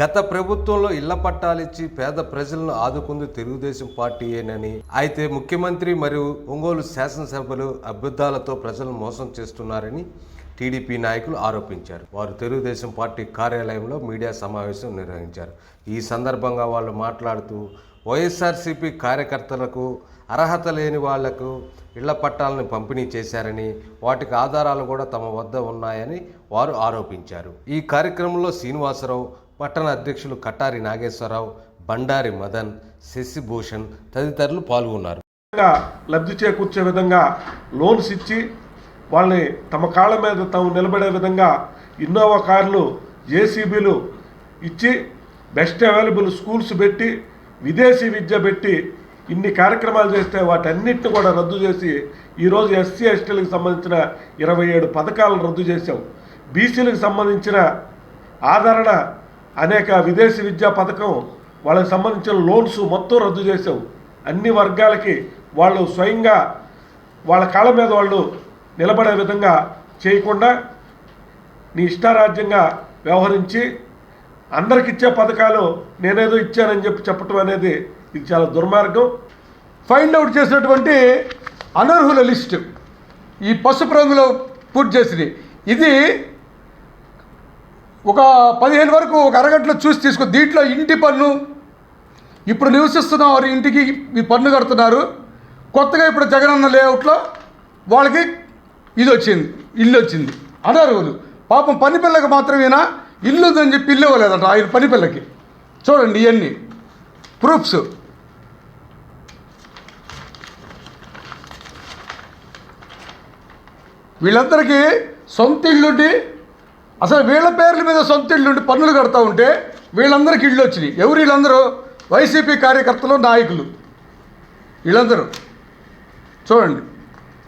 గత ప్రభుత్వంలో ఇళ్ళ పట్టాలిచ్చి పేద ప్రజలను ఆదుకుంది తెలుగుదేశం పార్టీయేనని అయితే ముఖ్యమంత్రి మరియు ఒంగోలు శాసనసభలు అభ్యుర్థాలతో ప్రజలను మోసం చేస్తున్నారని టీడీపీ నాయకులు ఆరోపించారు. వారు తెలుగుదేశం పార్టీ కార్యాలయంలో మీడియా సమావేశం నిర్వహించారు. ఈ సందర్భంగా వాళ్ళు మాట్లాడుతూ వైఎస్ఆర్సీపీ కార్యకర్తలకు అర్హత లేని వాళ్ళకు ఇళ్ళ పట్టాలను పంపిణీ చేశారని వాటికి ఆధారాలు కూడా తమ వద్ద ఉన్నాయని వారు ఆరోపించారు. ఈ కార్యక్రమంలో శ్రీనివాసరావు పట్టణ అధ్యక్షులు కటారి నాగేశ్వరరావు బండారి మదన్ శశిభూషణ్ తదితరులు పాల్గొన్నారు. లబ్ధి చేకూర్చే విధంగా లోన్స్ ఇచ్చి వాళ్ళని తమ కాళ్ళ మీద తాము నిలబడే విధంగా ఇన్నోవా కార్లు జేసీబీలు ఇచ్చి బెస్ట్ అవైలబుల్ స్కూల్స్ పెట్టి విదేశీ విద్య పెట్టి ఇన్ని కార్యక్రమాలు చేస్తే వాటన్నిటిని కూడా రద్దు చేసి ఈరోజు ఎస్సీ ఎస్టీలకు సంబంధించిన ఇరవై ఏడు పథకాలను రద్దు చేశాం. బీసీలకు సంబంధించిన ఆదరణ అనేక విదేశీ విద్యా పథకం వాళ్ళకి సంబంధించిన లోన్స్ మొత్తం రద్దు చేసావు అన్ని వర్గాలకి వాళ్ళు స్వయంగా వాళ్ళ కాళ్ళ మీద వాళ్ళు నిలబడే విధంగా చేయకుండా నీ ఇష్టారాజ్యంగా వ్యవహరించి అందరికిచ్చే పథకాలు నేనేదో ఇచ్చానని చెప్పి చెప్పటం అనేది ఇది చాలా దుర్మార్గం. ఫైండ్ అవుట్ చేసినటువంటి అనర్హుల లిస్టు ఈ పసుపు రంగులో పూర్తి చేసింది. ఇది ఒక పదిహేను వరకు ఒక అరగంటలో చూసి తీసుకో. దీంట్లో ఇంటి పన్ను. ఇప్పుడు నివసిస్తున్న వారి ఇంటికి ఈ పన్ను కడుతున్నారు. కొత్తగా ఇప్పుడు జగనన్న లేఅవుట్లో వాళ్ళకి ఇది వచ్చింది ఇల్లు వచ్చింది. అనర్హులు పాపం పని పిల్లకి మాత్రమేనా? ఇల్లు ఉందని చెప్పి ఇల్లు ఇవ్వలేదంట ఆయన పని పిల్లకి. చూడండి ఇవన్నీ. ప్రూఫ్స్. వీళ్ళందరికీ సొంత ఇల్లుండి అసలు వీళ్ళ పేర్ల మీద సొంత ఇళ్ళు పన్నులు కడతా ఉంటే వీళ్ళందరికీ ఇళ్ళు వచ్చినాయి. ఎవరు వీళ్ళందరూ? వైసీపీ కార్యకర్తలు నాయకులు. వీళ్ళందరూ. చూడండి.